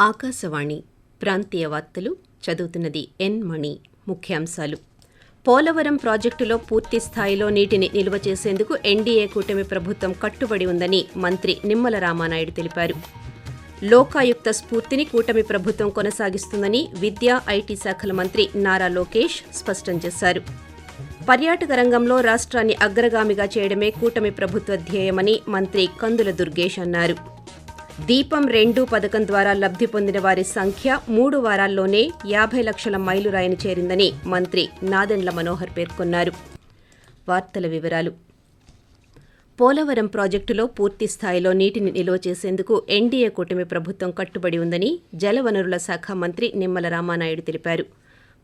ఆకాశవాణి ప్రాంతీయ వార్తలు చదువుతున్నది ఎన్ మణి. ముఖ్యాంశాలు. పోలవరం ప్రాజెక్టులో పూర్తి స్థాయిలో నీటిని నిల్వ చేసేందుకు ఎన్డీఏ కూటమి ప్రభుత్వం కట్టుబడి ఉందని మంత్రి నిమ్మల రామానాయుడు తెలిపారు. లోకాయుక్త స్ఫూర్తిని కూటమి ప్రభుత్వం కొనసాగిస్తుందని విద్యా ఐటీ శాఖల మంత్రి నారా లోకేష్ స్పష్టం చేశారు. పర్యాటక రంగంలో రాష్ట్రాన్ని అగ్రగామిగా చేయడమే కూటమి ప్రభుత్వ ధ్యేయమని మంత్రి కందుల దుర్గేష్ అన్నారు. దీపం రెండు పథకం ద్వారా లబ్ధి పొందిన వారి సంఖ్య మూడు వారాల్లోనే యాభై లక్షల మైలురాయిని చేరిందని మంత్రి నాదెండ్ల మనోహర్ పేర్కొన్నారు. వార్తల వివరాలు. పోలవరం ప్రాజెక్టులో పూర్తి స్థాయిలో నీటిని నిల్వ చేసేందుకు ఎన్డీఏ కూటమి ప్రభుత్వం కట్టుబడి ఉందని జలవనరుల శాఖ మంత్రి నిమ్మల రామానాయుడు తెలిపారు.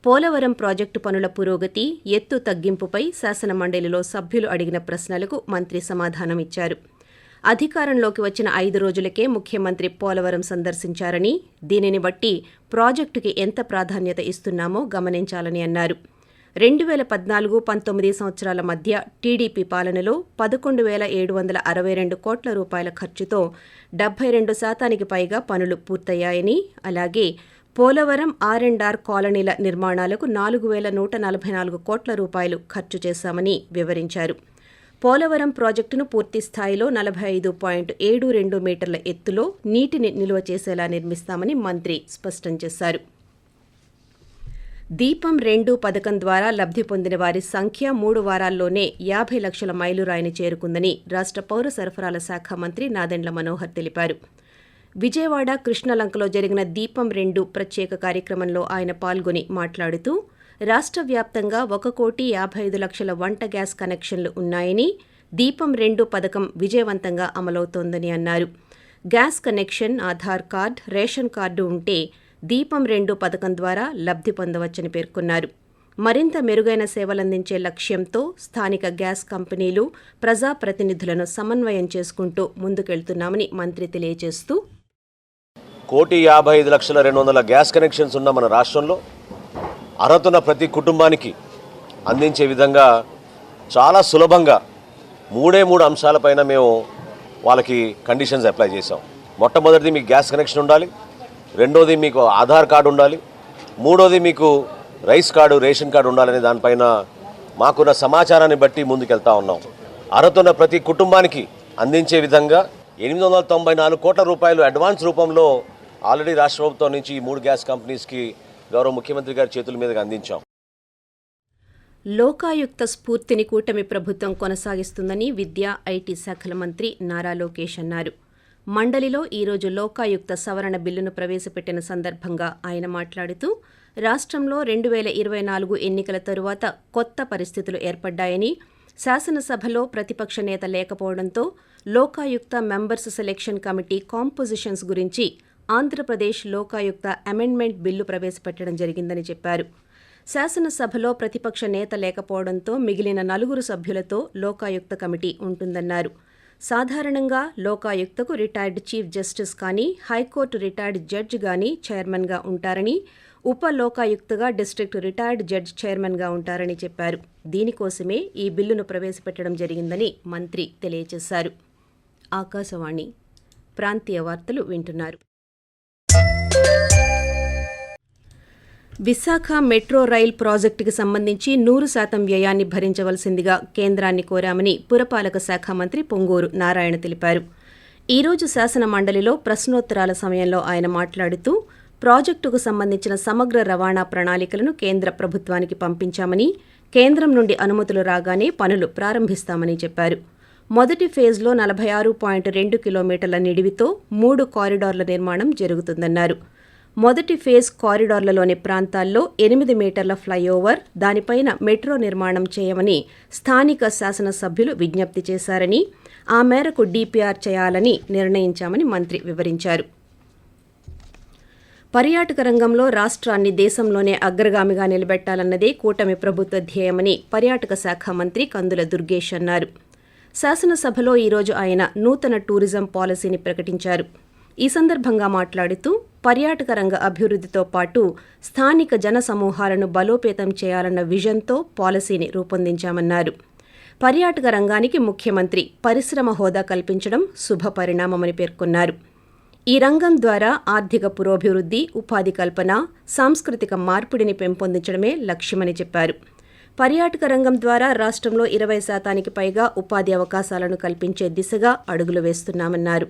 పోలవరం ప్రాజెక్టు పనుల పురోగతి ఎత్తు తగ్గింపుపై శాసనమండలిలో సభ్యులు అడిగిన ప్రశ్నలకు మంత్రి సమాధానమిచ్చారు. అధికారంలోకి వచ్చిన ఐదు రోజులకే ముఖ్యమంత్రి పోలవరం సందర్శించారని దీనిని బట్టి ప్రాజెక్టుకి ఎంత ప్రాధాన్యత ఇస్తున్నామో గమనించాలని అన్నారు. రెండు వేల పద్నాలుగు పంతొమ్మిది సంవత్సరాల మధ్య టీడీపీ పాలనలో పదకొండు వేల ఏడు వందల అరవై రెండు కోట్ల రూపాయల ఖర్చుతో డెబ్బై రెండు శాతానికి పైగా పనులు పూర్తయ్యాయని అలాగే పోలవరం ఆర్ అండ్ ఆర్ కాలనీల నిర్మాణాలకు నాలుగు వేల నూట నలభై నాలుగు కోట్ల రూపాయలు ఖర్చు చేశామని వివరించారు. పోలవరం ప్రాజెక్టును పూర్తి స్థాయిలో నలభై ఐదు పాయింట్ ఏడు రెండు మీటర్ల ఎత్తులో నీటిని నిల్వ చేసేలా నిర్మిస్తామని మంత్రి స్పష్టం చేశారు. దీపం రెండు పథకం ద్వారా లబ్ధి పొందిన వారి సంఖ్య మూడు వారాల్లోనే యాభై లక్షల మైలురాయిని చేరుకుందని రాష్ట్ర పౌర సరఫరాల శాఖ మంత్రి నాదెండ్ల మనోహర్ తెలిపారు. విజయవాడ కృష్ణలంకలో జరిగిన దీపం రెండు ప్రత్యేక కార్యక్రమంలో ఆయన పాల్గొని మాట్లాడుతూ రాష్ట్ర వ్యాప్తంగా ఒక కోటి యాభై ఐదు లక్షల వంట గ్యాస్ కనెక్షన్లు ఉన్నాయని దీపం రెండు పథకం విజయవంతంగా అమలవుతోందని అన్నారు. Gas connection Aadhaar card ration card ఉంటే దీపం రెండు పథకం ద్వారా లబ్ధి పొందవచ్చని పేర్కొన్నారు. మరింత మెరుగైన సేవలందించే లక్ష్యంతో స్థానిక గ్యాస్ కంపెనీలు ప్రజాప్రతినిధులను సమన్వయం చేసుకుంటూ ముందుకెళ్తున్నామని మంత్రి తెలియజేస్తూ కోటి యాభై ఐదు లక్షల రెండు వందల గ్యాస్ కనెక్షన్స్ ఉన్న మన రాష్ట్రంలో అర్హతున్న ప్రతి కుటుంబానికి అందించే విధంగా చాలా సులభంగా మూడే మూడు అంశాలపైన మేము వాళ్ళకి కండిషన్స్ అప్లై చేసాం మొట్టమొదటిది మీకు గ్యాస్ కనెక్షన్ ఉండాలి. రెండోది మీకు ఆధార్ కార్డు ఉండాలి. మూడోది మీకు రైస్ కార్డు రేషన్ కార్డు ఉండాలనే దానిపైన మాకున్న సమాచారాన్ని బట్టి ముందుకెళ్తా ఉన్నాం. అర్హతున్న ప్రతి కుటుంబానికి అందించే విధంగా ఎనిమిది వందల తొంభై నాలుగు కోట్ల రూపాయలు అడ్వాన్స్ రూపంలో ఆల్రెడీ రాష్ట్ర ప్రభుత్వం నుంచి ఈ మూడు గ్యాస్ కంపెనీస్కి గౌరవ ముఖ్యమంత్రి గారి చేతుల మీదుగా అందించాం. లోకాయుక్త స్ఫూర్తిని కూటమి ప్రభుత్వం కొనసాగిస్తుందని విద్యా ఐటీ శాఖల మంత్రి నారా లోకేష్ అన్నారు. మండలిలో ఈరోజు లోకాయుక్త సవరణ బిల్లును ప్రవేశపెట్టిన సందర్భంగా ఆయన మాట్లాడుతూ రాష్ట్రంలో రెండు వేల ఇరవై నాలుగు ఎన్నికల తరువాత కొత్త పరిస్థితులు ఏర్పడ్డాయని శాసనసభలో ప్రతిపక్ష నేత లేకపోవడంతో Lokayukta members selection committee compositions గురించి ఆంధ్రప్రదేశ్ లోకాయుక్త అమెండ్మెంట్ బిల్లు ప్రవేశపెట్టడం జరిగిందని చెప్పారు. శాసనసభలో ప్రతిపక్ష నేత లేకపోవడంతో మిగిలిన నలుగురు సభ్యులతో లోకాయుక్త కమిటీ ఉంటుందన్నారు. సాధారణంగా లోకాయుక్తకు రిటైర్డ్ చీఫ్ జస్టిస్ కానీ హైకోర్టు రిటైర్డ్ జడ్జ్ గాని చైర్మన్గా ఉంటారని ఉప లోకాయుక్తగా డిస్ట్రిక్ట్ రిటైర్డ్ జడ్జ్ చైర్మన్గా ఉంటారని చెప్పారు. దీనికోసమే ఈ బిల్లును ప్రవేశపెట్టడం జరిగిందని మంత్రి తెలియజేశారు. ఆకాశవాణి ప్రాంతీయ వార్తలు వింటున్నారు. విశాఖ మెట్రో రైల్ ప్రాజెక్టుకి సంబంధించి నూరు శాతం వ్యయాన్ని భరించవలసిందిగా కేంద్రాన్ని కోరామని పురపాలక శాఖ మంత్రి పొంగూరు నారాయణ తెలిపారు. ఈరోజు శాసన మండలిలో ప్రశ్నోత్తరాల సమయంలో ఆయన మాట్లాడుతూ ప్రాజెక్టుకు సంబంధించిన సమగ్ర రవాణా ప్రణాళికలను కేంద్ర ప్రభుత్వానికి పంపించామని కేంద్రం నుండి అనుమతులు రాగానే పనులు ప్రారంభిస్తామని చెప్పారు. మొదటి ఫేజ్లో నలభై ఆరు పాయింట్ రెండు కిలోమీటర్ల నిడివితో మూడు కారిడార్ల నిర్మాణం జరుగుతుందన్నారు. మొదటి ఫేజ్ కారిడార్లలోని ప్రాంతాల్లో ఎనిమిది మీటర్ల ఫ్లైఓవర్ దానిపైన మెట్రో నిర్మాణం చేయమని స్థానిక శాసనసభ్యులు విజ్ఞప్తి చేశారని ఆ మేరకు డీపీఆర్ చేయాలని నిర్ణయించామని మంత్రి వివరించారు. పర్యాటక రంగంలో రాష్ట్రాన్ని దేశంలోనే అగ్రగామిగా నిలబెట్టాలన్నదే కూటమి ప్రభుత్వ ధ్యేయమని పర్యాటక శాఖ మంత్రి కందుల దుర్గేష్ అన్నారు. శాసనసభలో ఈరోజు ఆయన నూతన టూరిజం పాలసీని ప్రకటించారు. ఈ సందర్భంగా మాట్లాడుతూ పర్యాటక రంగ అభివృద్ధితో పాటు స్థానిక జన సమూహాలను బలోపేతం చేయాలన్న విజన్తో పాలసీని రూపొందించామన్నారు. పర్యాటక రంగానికి ముఖ్యమంత్రి పరిశ్రమ హోదా కల్పించడం శుభ పరిణామమని పేర్కొన్నారు. ఈ రంగం ద్వారా ఆర్థిక పురోభివృద్ధి ఉపాధి కల్పన సాంస్కృతిక మార్పిడిని పెంపొందించడమే లక్ష్యమని చెప్పారు. పర్యాటక రంగం ద్వారా రాష్ట్రంలో ఇరవై శాతానికి పైగా ఉపాధి అవకాశాలను కల్పించే దిశగా అడుగులు వేస్తున్నామన్నారు.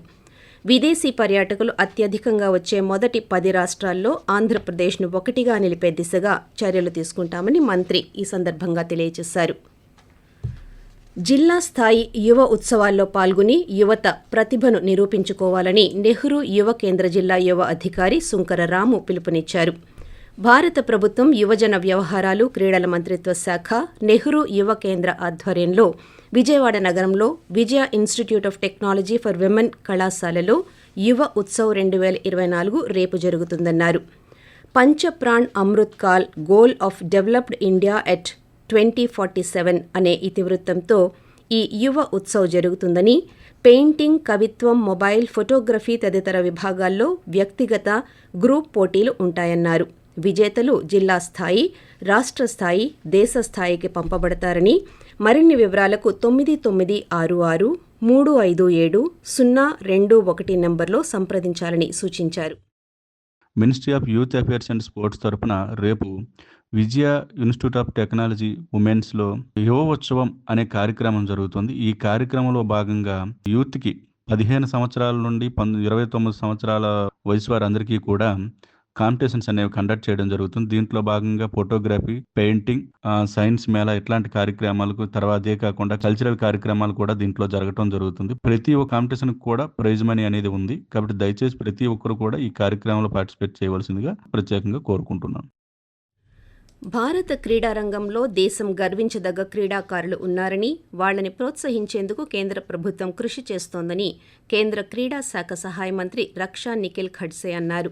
విదేశీ పర్యాటకులు అత్యధికంగా వచ్చే మొదటి పది రాష్ట్రాల్లో ఆంధ్రప్రదేశ్ను ఒకటిగా నిలిపే దిశగా చర్యలు తీసుకుంటామని మంత్రి ఈ సందర్భంగా తెలియజేశారు. జిల్లా స్థాయి యువ ఉత్సవాల్లో పాల్గొని యువత ప్రతిభను నిరూపించుకోవాలని నెహ్రూ యువ కేంద్ర జిల్లా యువ అధికారి సుంకర రాము పిలుపునిచ్చారు. భారత ప్రభుత్వం యువజన వ్యవహారాలు క్రీడల మంత్రిత్వ శాఖ నెహ్రూ యువ కేంద్ర ఆధ్వర్యంలో విజయవాడ నగరంలో Vijaya institute of technology for women కళాశాలలో యువ ఉత్సవ్ రెండు వేల ఇరవై నాలుగు రేపు జరుగుతుందన్నారు. Panch Pran Amrit Kaal goal of developed India at twenty forty seven అనే ఇతివృత్తంతో ఈ యువ ఉత్సవ్ జరుగుతుందని పెయింటింగ్ కవిత్వం మొబైల్ ఫోటోగ్రఫీ తదితర విభాగాల్లో వ్యక్తిగత గ్రూప్ పోటీలు ఉంటాయన్నారు. విజేతలు జిల్లా స్థాయి రాష్ట్ర స్థాయి దేశ స్థాయికి పంపబడతారని మరిన్ని వివరాలకు తొమ్మిది తొమ్మిది ఆరు ఆరు మూడు ఐదు ఏడు సున్నా రెండు ఒకటి నంబర్లో సంప్రదించాలని సూచించారు. Ministry of youth affairs and sports తరపున రేపు విజయ ఇన్స్టిట్యూట్ ఆఫ్ టెక్నాలజీ ఉమెన్స్లో యువ ఉత్సవం అనే కార్యక్రమం జరుగుతుంది. ఈ కార్యక్రమంలో భాగంగా యూత్కి పదిహేను సంవత్సరాల నుండి పంద ఇరవై తొమ్మిది సంవత్సరాల వయసు వారందరికీ కూడా కాంపిటీషన్స్ అనేవి కండక్ట్ చేయడం జరుగుతుంది. దీంట్లో భాగంగా ఫోటోగ్రఫీ పెయింటింగ్ సైన్స్ మేళా ఇట్లాంటి కార్యక్రమాలకు తర్వాత అదే కాకుండా కల్చరల్ కార్యక్రమాలు కూడా దీంట్లో జరగడం జరుగుతుంది. ప్రతి ఒక్క కాంపిటీషన్ కూడా ప్రైజ్ మనీ అనేది ఉంది. కాబట్టి దయచేసి ప్రతి ఒక్కరు కూడా ఈ కార్యక్రమంలో పార్టిసిపేట్ చేయవలసిందిగా ప్రత్యేకంగా కోరుకుంటున్నాను. భారత క్రీడారంగంలో దేశం గర్వించదగ్గ క్రీడాకారులు ఉన్నారని వాళ్ళని ప్రోత్సహించేందుకు కేంద్ర ప్రభుత్వం కృషి చేస్తోందని కేంద్ర క్రీడా శాఖ సహాయ మంత్రి రక్షా నిఖిల్ ఖడ్సే అన్నారు.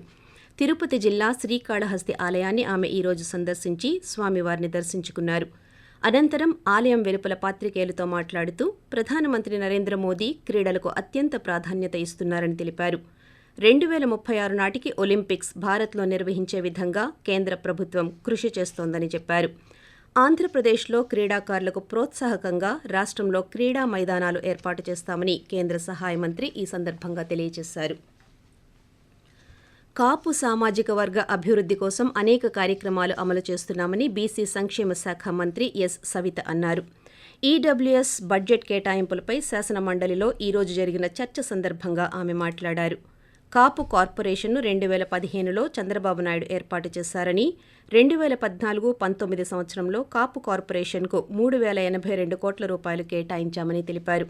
తిరుపతి జిల్లా శ్రీకాళహస్తి ఆలయాన్ని ఆమె ఈరోజు సందర్శించి స్వామివారిని దర్శించుకున్నారు. అనంతరం ఆలయం వెలుపల పాత్రికేయులతో మాట్లాడుతూ ప్రధానమంత్రి నరేంద్ర మోదీ క్రీడలకు అత్యంత ప్రాధాన్యత ఇస్తున్నారని తెలిపారు. రెండు వేల ముప్పై ఆరు నాటికి ఒలింపిక్స్ భారత్లో నిర్వహించే విధంగా కేంద్ర ప్రభుత్వం కృషి చేస్తోందని చెప్పారు. ఆంధ్రప్రదేశ్లో క్రీడాకారులకు ప్రోత్సాహకంగా రాష్ట్రంలో క్రీడా మైదానాలు ఏర్పాటు చేస్తామని కేంద్ర సహాయ మంత్రి ఈ సందర్భంగా తెలియజేశారు. కాపు సామాజిక వర్గ అభివృద్ధి కోసం అనేక కార్యక్రమాలు అమలు చేస్తున్నామని బీసీ సంక్షేమ శాఖ మంత్రి ఎస్. సవిత అన్నారు. ఈడబ్ల్యూఎస్ బడ్జెట్ కేటాయింపులపై శాసన మండలిలో ఈరోజు జరిగిన చర్చ సందర్భంగా ఆమె మాట్లాడారు. కాపు కార్పొరేషన్ను రెండు వేల పదిహేనులో చంద్రబాబు నాయుడు ఏర్పాటు చేశారని రెండు వేల పద్నాలుగు పంతొమ్మిది సంవత్సరంలో కాపు కార్పొరేషన్కు మూడు వేల ఎనభై రెండు కోట్ల రూపాయలు కేటాయించామని తెలిపారు.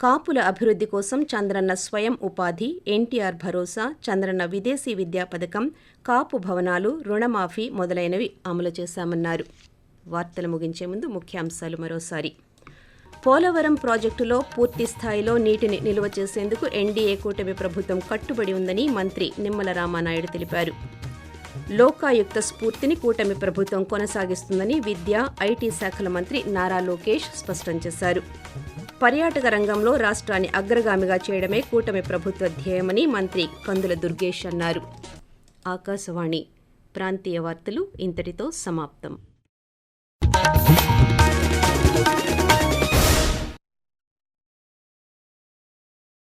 కాపుల అభివృద్ధి కోసం చంద్రన్న స్వయం ఉపాధి ఎన్టీఆర్ భరోసా చంద్రన్న విదేశీ విద్యా పథకం కాపు భవనాలు రుణమాఫీ మొదలైనవి అమలు చేశామన్నారు. వార్తలు ముగించే ముందు ముఖ్యాంశాలు మరోసారి. పోలవరం ప్రాజెక్టులో పూర్తి స్థాయిలో నీటిని నిల్వ చేసేందుకు ఎన్డీఏ కూటమి ప్రభుత్వం కట్టుబడి ఉందని మంత్రి నిమ్మల రామానాయుడు తెలిపారు. లోకాయుక్త స్ఫూర్తిని కూటమి ప్రభుత్వం కొనసాగిస్తుందని విద్య ఐటీ శాఖల మంత్రి నారా లోకేష్ స్పష్టం చేశారు. పర్యాటక రంగంలో రాష్ట్రాన్ని అగ్రగామిగా చేయడమే కూటమి ప్రభుత్వ ధ్యేయమని మంత్రి కందుల దుర్గేష్ అన్నారు. ఆకాశవాణి ప్రాంతీయ వార్తలు ఇంతటితో సమాప్తం.